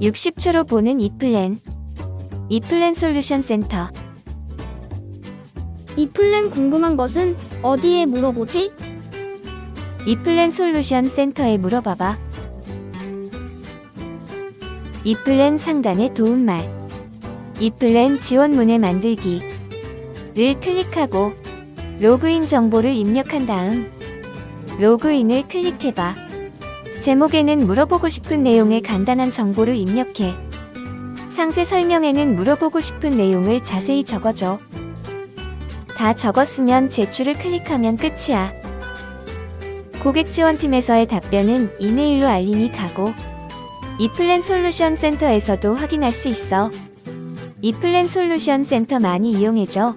60초로 보는 이플랜. 이플랜 솔루션 센터. 이 플랜 궁금한 것은 어디에 물어보지? 이플랜 솔루션 센터에 물어봐봐. 이플랜 상단의 도움말. 이플랜 지원문을 만들기를 클릭하고 로그인 정보를 입력한 다음 로그인을 클릭해봐. 제목에는 물어보고 싶은 내용의 간단한 정보를 입력해. 상세 설명에는 물어보고 싶은 내용을 자세히 적어줘. 다 적었으면 제출을 클릭하면 끝이야. 고객 지원팀에서의 답변은 이메일로 알림이 가고 이플랜 솔루션 센터에서도 확인할 수 있어. 이플랜 솔루션 센터 많이 이용해줘.